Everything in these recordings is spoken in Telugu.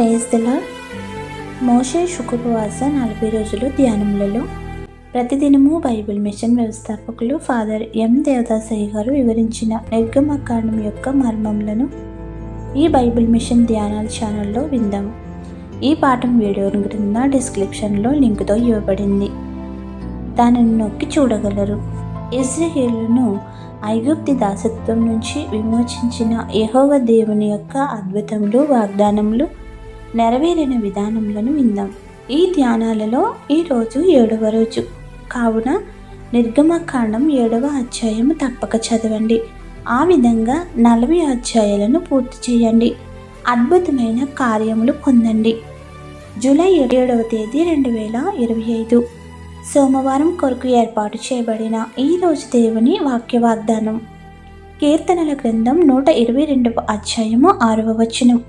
ప్రేజ్ మోషే శుకుపవాస నలభై రోజులు ధ్యానములలో. ప్రతిదినము బైబిల్ మిషన్ వ్యవస్థాపకులు ఫాదర్ ఎం దేవదాసయ్య గారు వివరించిన నిర్గమకాండం యొక్క మర్మములను ఈ బైబిల్ మిషన్ ధ్యానాల ఛానల్లో విందాము ఈ పాఠం వీడియోను క్రింద డిస్క్రిప్షన్లో లింకుతో ఇవ్వబడింది. దానిని నొక్కి చూడగలరు. ఇజ్రాయేలును ఐగుప్తి దాసత్వం నుంచి విమోచించిన యహోవ దేవుని యొక్క అద్భుతములు వాగ్దానములు నెరవేరిన విధానములను విందాం. ఈ ధ్యానాలలో ఈరోజు ఏడవ రోజు. కావున నిర్గమకాండం ఏడవ అధ్యాయము తప్పక చదవండి. ఆ విధంగా నలభై అధ్యాయాలను పూర్తి చేయండి. అద్భుతమైన కార్యములు పొందండి. జూలై ఏడవ తేదీ రెండు వేల ఇరవై ఐదు. సోమవారం కొరకు ఏర్పాటు చేయబడిన ఈరోజు దేవుని వాక్య వాగ్దానం కీర్తనల గ్రంథం నూట ఇరవై రెండవ అధ్యాయము ఆరవ వచనం.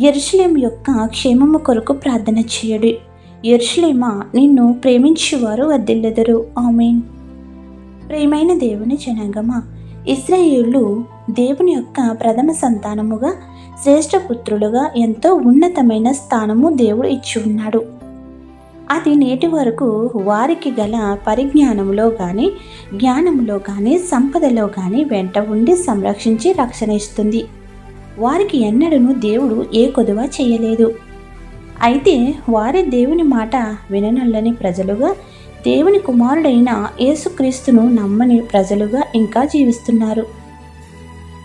ఎరుషలేం యొక్క క్షేమము కొరకు ప్రార్థన చేయడు. ఎరుషలేమా నిన్ను ప్రేమించేవారు వద్దిల్లెదరు ఆమెన్. ప్రేమైన దేవుని జనాంగమా ఇస్రాయేళ్ళు దేవుని యొక్క ప్రథమ సంతానముగా శ్రేష్ఠ పుత్రులుగా ఎంతో ఉన్నతమైన స్థానము దేవుడు ఇచ్చి ఉన్నాడు. అది నేటి వరకు వారికి గల పరిజ్ఞానంలో కానీ జ్ఞానంలో కానీ సంపదలో కానీ వెంట ఉండి సంరక్షించి రక్షణ ఇస్తుంది. వారికి ఎన్నడను దేవుడు ఏ కొదువ చేయలేదు. అయితే వారి దేవుని మాట విననల్లని ప్రజలుగా దేవుని కుమారుడైన యేసుక్రీస్తును నమ్మని ప్రజలుగా ఇంకా జీవిస్తున్నారు.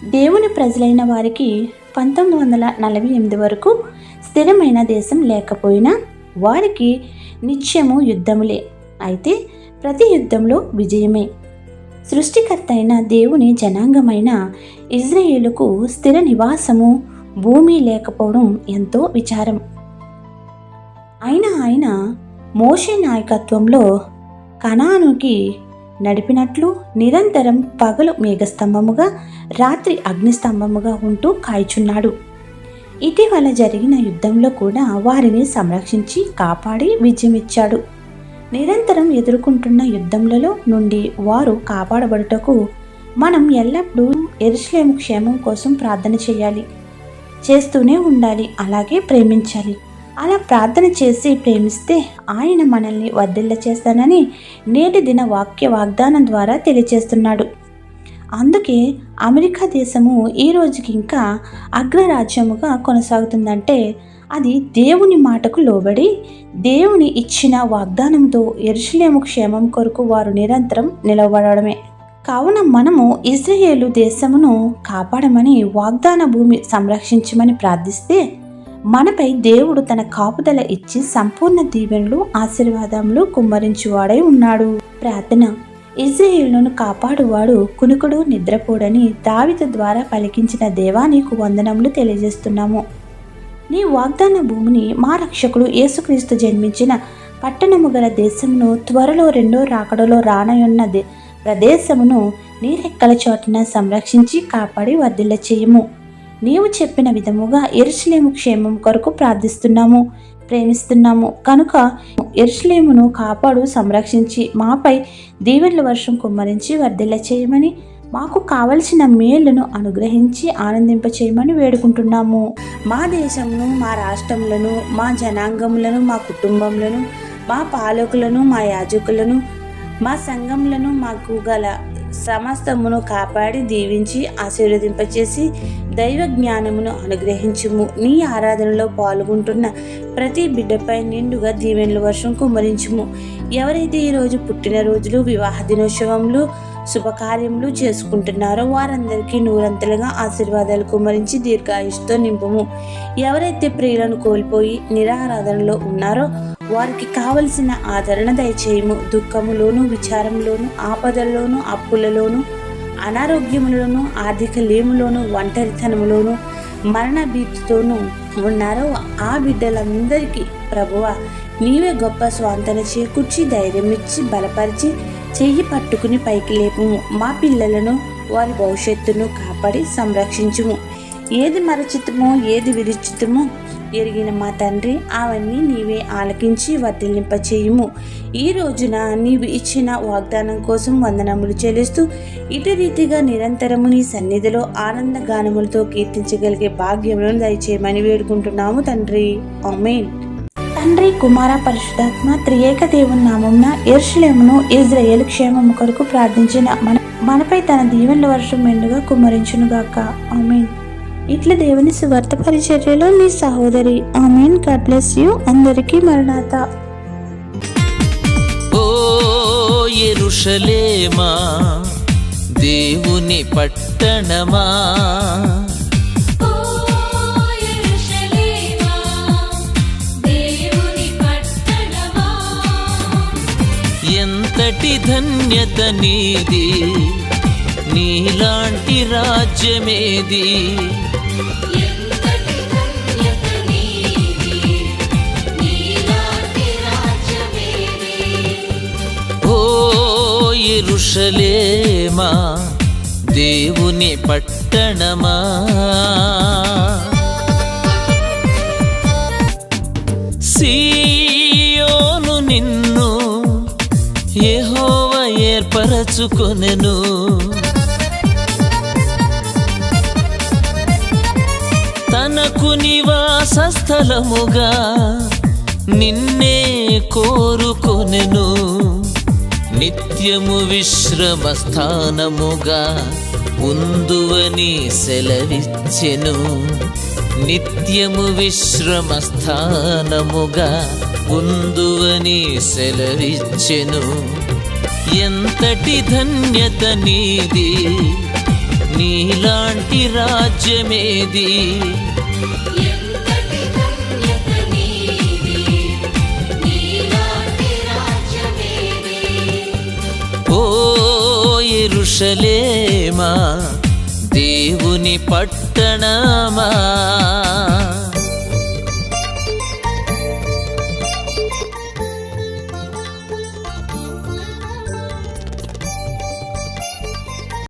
దేవుని ప్రజలైన వారికి పంతొమ్మిది వందల నలభై ఎనిమిది వరకు స్థిరమైన దేశం లేకపోయినా వారికి నిత్యము యుద్ధములే. అయితే ప్రతి యుద్ధంలో విజయమే. సృష్టికర్త అయిన దేవుని జనాంగమైన ఇజ్రాయేలుకు స్థిర నివాసము భూమి లేకపోవడం ఎంతో విచారం. అయినా ఆయన మోషే నాయకత్వంలో కణానుకి నడిపినట్లు నిరంతరం పగలు మేఘస్తంభముగా రాత్రి అగ్నిస్తంభముగా ఉంటూ కాయచున్నాడు. ఇటీవల జరిగిన యుద్ధంలో కూడా వారిని సంరక్షించి కాపాడి విజయమిచ్చాడు. నిరంతరం ఎదుర్కొంటున్న యుద్ధములలో నుండి వారు కాపాడబడుటకు మనం ఎల్లప్పుడూ ఎరుసలేము క్షేమం కోసం ప్రార్థన చేయాలి. చేస్తూనే ఉండాలి అలాగే ప్రేమించాలి. అలా ప్రార్థన చేసి ప్రేమిస్తే ఆయన మనల్ని వర్ధిల్ల చేస్తానని నేటి దిన వాక్య వాగ్దానం ద్వారా తెలియచేస్తున్నాడు. అందుకే అమెరికా దేశము ఈ రోజుకి ఇంకా అగ్రరాజ్యముగా కొనసాగుతుందంటే అది దేవుని మాటకు లోబడి దేవుని ఇచ్చిన వాగ్దానంతో ఎరుషలేము క్షేమం కొరకు వారు నిరంతరం నిలబడమే కావున మనము ఇజ్రాయేలు దేశమును కాపాడమని వాగ్దాన భూమి సంరక్షించమని ప్రార్థిస్తే మనపై దేవుడు తన కాపుదల ఇచ్చి సంపూర్ణ దీవెనలు ఆశీర్వాదములు కుమ్మరించువాడై ఉన్నాడు. ప్రార్థన. ఇజ్రాయేలును కాపాడువాడు కునుకుడు నిద్రపోడని దావిత ద్వారా పలికించిన దేవా నీకు వందనములు తెలియజేస్తున్నాము. నీ వాగ్దాన భూమిని మా రక్షకుడు యేసుక్రీస్తు జన్మించిన పట్టణము గల దేశమును త్వరలో రెండో రాకడలో రానయున్న ప్రదేశమును నీ రెక్కల చోటున సంరక్షించి కాపాడి వర్ధిల్ల చేయము. నీవు చెప్పిన విధముగా ఎరుసలేము క్షేమం కొరకు ప్రార్థిస్తున్నాము ప్రేమిస్తున్నాము. కనుక ఎరుసలేమును కాపాడు సంరక్షించి మాపై దీవెనల వర్షం కుమ్మరించి వర్ధిల్ల చేయమని మాకు కావలసిన మేళ్ళను అనుగ్రహించి ఆనందింపచేయమని వేడుకుంటున్నాము. మా దేశంను మా రాష్ట్రములను మా జనాంగములను మా కుటుంబములను మా పాలకులను మా యాజకులను మా సంఘములను మాకు గల సమస్తమును కాపాడి దీవించి ఆశీర్వదింపచేసి దైవ జ్ఞానమును అనుగ్రహించుము. నీ ఆరాధనలో పాల్గొంటున్న ప్రతి బిడ్డపై నిండుగా దీవెనల వర్షం కుమరించుము ఎవరైతే ఈరోజు పుట్టినరోజులు వివాహ దినోత్సవములు శుభకార్యములు చేసుకుంటున్నారో వారందరికీ నూరంతలుగా ఆశీర్వాదాలు కుమరించి దీర్ఘాయుష్తో నింపుము. ఎవరైతే ప్రియులను కోల్పోయి నిరారాధనలో ఉన్నారో వారికి కావలసిన ఆదరణ దయచేయము. దుఃఖములోను విచారంలోను ఆపదల్లోను అప్పులలోను అనారోగ్యములోను ఆర్థిక లేములోను ఒంటరితనములోను మరణ భీతితోనూ ఉన్నారో ఆ బిడ్డలందరికీ ప్రభువ నీవే గొప్ప స్వాంతన చేకూర్చి ధైర్యం ఇచ్చి బలపరిచి చెయ్యి పట్టుకుని పైకి లేపుము మా పిల్లలను వారి భవిష్యత్తును కాపాడి సంరక్షించుము. ఏది మరచితమో ఏది విరుచితమో ఎరిగిన మా తండ్రి అవన్నీ నీవే ఆలకించి వర్తిల్లింపచేయుము ఈ రోజున నీవు ఇచ్చిన వాగ్దానం కోసం వందనములు చెల్లిస్తూ ఇటు రీతిగా నిరంతరము నీ సన్నిధిలో ఆనంద గానములతో కీర్తించగలిగే భాగ్యములను దయచేయమని వేడుకుంటున్నాము తండ్రి. ఆమేన్. తండ్రి కుమార పరిశుధాత్మ త్రియేక దేవుని నామంన ఎర్షలేమును ఇజ్రాయేల్ క్షేమము కొరకు ప్రార్థించిన మన మనపై తన దీవెనల వర్షం మెండుగా కుమ్మరించునుగాక. ఆమెన్. ఇట్ల దేవుని సువార్త పరిచర్యలో నీ సహోదరి ఆమెన్. God bless you. అందరికీ మరణాత. ఓ ఎరుషలేమా దేవుని పట్టణమా ఎంతటి ధన్యత నీది? నీలాంటి రాజ్యమేది? ఎరుషలేమా? దేవుని పట్టణమా? సీయోను ఏహోవ ఏర్పరచుకొనెను. తనకు నివాస స్థలముగా నిన్నే కోరుకొనెను. నిత్యము విశ్రమ స్థానముగా ఉందువని సెలవిచ్చెను. నిత్యము విశ్రమ స్థానముగా ఉందువని సెలవిచ్చెను. ఎంతటి ధన్యత నీది? నీలాంటి రాజ్యమేది? ఎంతటి ధన్యత నీది? నీలాంటి రాజ్యమేది? ఓ ఎరుషలేమా? దేవుని పట్టణమా?